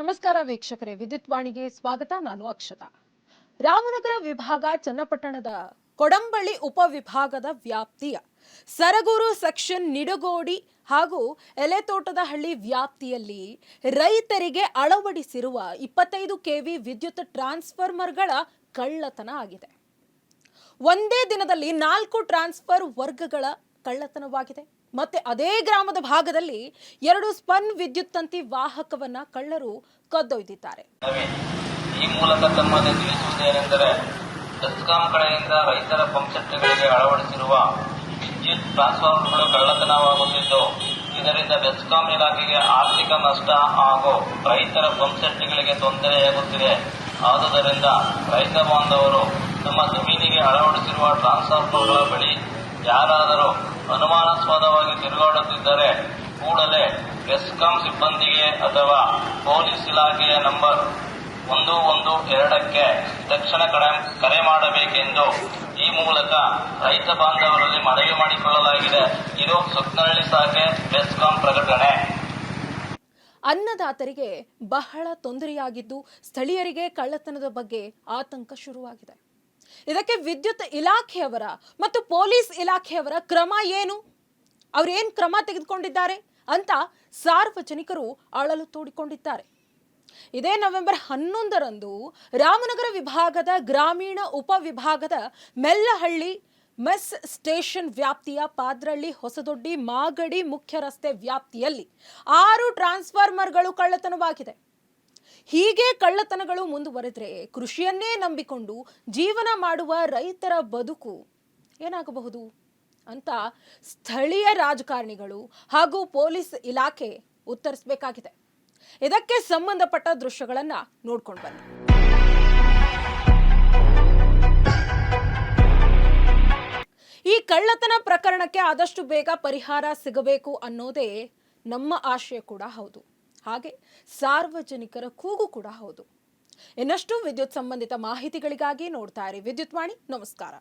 ನಮಸ್ಕಾರ ವೀಕ್ಷಕರೇ. ವಿದ್ಯುತ್ ವಾಣಿಗೆ ಸ್ವಾಗತ. ನಾನು ಅಕ್ಷತಾ. ರಾಮನಗರ ವಿಭಾಗ ಚನ್ನಪಟ್ಟಣದ ಕೊಡಂಬಳ್ಳಿ ಉಪವಿಭಾಗದ ವ್ಯಾಪ್ತಿಯ ಸರಗೂರು ಸೆಕ್ಷನ್ ನಿಡಗೋಡಿ ಹಾಗೂ ಎಲೆತೋಟದ ಹಳ್ಳಿ ವ್ಯಾಪ್ತಿಯಲ್ಲಿ ರೈತರಿಗೆ ಅಳವಡಿಸಿರುವ ಇಪ್ಪತ್ತೈದು ಕೆವಿ ವಿದ್ಯುತ್ ಟ್ರಾನ್ಸ್ಫಾರ್ಮರ್ಗಳ ಕಳ್ಳತನ ಆಗಿದೆ. ಒಂದೇ ದಿನದಲ್ಲಿ ನಾಲ್ಕು ಟ್ರಾನ್ಸ್ಫರ್ ವರ್ಗಗಳ ಕಳ್ಳತನವಾಗಿದೆ. ಮತ್ತೆ ಅದೇ ಗ್ರಾಮದ ಭಾಗದಲ್ಲಿ ಎರಡು ಸ್ಪನ್ ವಿದ್ಯುತ್ ತಂತಿ ವಾಹಕವನ್ನ ಕಳ್ಳರು ಕದ್ದೊಯ್ದಿದ್ದಾರೆ. ಈ ಮೂಲಕ ತಮ್ಮಲ್ಲಿ ತಿಳಿಸುವುದೇನೆಂದರೆ ಬೆಸ್ಕಾಂ ಕಡೆಯಿಂದ ರೈತರ ಪಂಪ್ಸೆಟ್ಗಳಿಗೆ ಅಳವಡಿಸಿರುವ ವಿದ್ಯುತ್ ಟ್ರಾನ್ಸ್ಫಾರ್ಮರ್ಗಳು ಕಳ್ಳತನವಾಗುತ್ತಿದ್ದು, ಇದರಿಂದ ಬೆಸ್ಕಾಂ ಇಲಾಖೆಗೆ ಆರ್ಥಿಕ ನಷ್ಟ ಹಾಗೂ ರೈತರ ಪಂಪ್ಸೆಟ್ಗಳಿಗೆ ತೊಂದರೆಯಾಗುತ್ತಿದೆ. ಆದುದರಿಂದ ರೈತ ಬಾಂಧವರು ತಮ್ಮ ಜಮೀನಿಗೆ ಅಳವಡಿಸಿರುವ ಟ್ರಾನ್ಸ್ಫಾರ್ಮರ್ಗಳ ಬಳಿ ಯಾರಾದರೂ ಅನುಮಾನಾಸ್ಪದವಾಗಿ ತಿರುಗಾಡುತ್ತಿದ್ದರೆ ಕೂಡಲೇ ಬೆಸ್ಕಾಂ ಸಿಬ್ಬಂದಿಗೆ ಅಥವಾ ಪೊಲೀಸ್ ಇಲಾಖೆಯ ನಂಬರ್ ಒಂದು ಒಂದು ಎರಡಕ್ಕೆ ತಕ್ಷಣ ಕರೆ ಮಾಡಬೇಕೆಂದು ಈ ಮೂಲಕ ರೈತ ಬಾಂಧವರಲ್ಲಿ ಮನವಿ ಮಾಡಿಕೊಳ್ಳಲಾಗಿದೆ. ಇದು ಸುತ್ತನಹಳ್ಳಿ ಸಾಕೆ ಬೆಸ್ಕಾಂ ಪ್ರಕಟಣೆ. ಅನ್ನದಾತರಿಗೆ ಬಹಳ ತೊಂದರೆಯಾಗಿದ್ದು ಸ್ಥಳೀಯರಿಗೆ ಕಳ್ಳತನದ ಬಗ್ಗೆ ಆತಂಕ ಶುರುವಾಗಿದೆ. ಇದಕ್ಕೆ ವಿದ್ಯುತ್ ಇಲಾಖೆಯವರ ಮತ್ತು ಪೊಲೀಸ್ ಇಲಾಖೆಯವರ ಕ್ರಮ ಏನು? ಅವರೇನು ಕ್ರಮ ತೆಗೆದುಕೊಂಡಿದ್ದಾರೆ ಅಂತ ಸಾರ್ವಜನಿಕರು ಅಳಲು ತೋಡಿಕೊಂಡಿದ್ದಾರೆ. ಇದೇ ನವೆಂಬರ್ ಹನ್ನೊಂದರಂದು ರಾಮನಗರ ವಿಭಾಗದ ಗ್ರಾಮೀಣ ಉಪವಿಭಾಗದ ಮೆಲ್ಲಹಳ್ಳಿ ಮೆಸ್ ಸ್ಟೇಷನ್ ವ್ಯಾಪ್ತಿಯ ಪಾದ್ರಳ್ಳಿ ಹೊಸದೊಡ್ಡಿ ಮಾಗಡಿ ಮುಖ್ಯ ರಸ್ತೆ ವ್ಯಾಪ್ತಿಯಲ್ಲಿ ಆರು ಟ್ರಾನ್ಸ್ಫಾರ್ಮರ್ಗಳು ಕಳ್ಳತನವಾಗಿದೆ. ಹೀಗೆ ಕಳ್ಳತನಗಳು ಮುಂದುವರೆದ್ರೆ ಕೃಷಿಯನ್ನೇ ನಂಬಿಕೊಂಡು ಜೀವನ ಮಾಡುವ ರೈತರ ಬದುಕು ಏನಾಗಬಹುದು? ಅಂತ ಸ್ಥಳೀಯ ರಾಜಕಾರಣಿಗಳು ಹಾಗೂ ಪೊಲೀಸ್ ಇಲಾಖೆ ಉತ್ತರಿಸಬೇಕಾಗಿದೆ. ಇದಕ್ಕೆ ಸಂಬಂಧಪಟ್ಟ ದೃಶ್ಯಗಳನ್ನ ನೋಡ್ಕೊಂಡು ಬನ್ನಿ. ಈ ಕಳ್ಳತನ ಪ್ರಕರಣಕ್ಕೆ ಆದಷ್ಟು ಬೇಗ ಪರಿಹಾರ ಸಿಗಬೇಕು ಅನ್ನೋದೇ ನಮ್ಮ ಆಶಯ ಕೂಡ ಹೌದು. ಹಾಗೆ ಸಾರ್ವಜನಿಕರ ಕೂಗು ಕೂಡ ಹೌದು. ಇನ್ನಷ್ಟು ವಿದ್ಯುತ್ ಸಂಬಂಧಿತ ಮಾಹಿತಿಗಳಿಗಾಗಿ ನೋಡ್ತಾ ಇರಿ. ವಿದ್ಯುತ್ ವಾಣಿ ನಮಸ್ಕಾರ.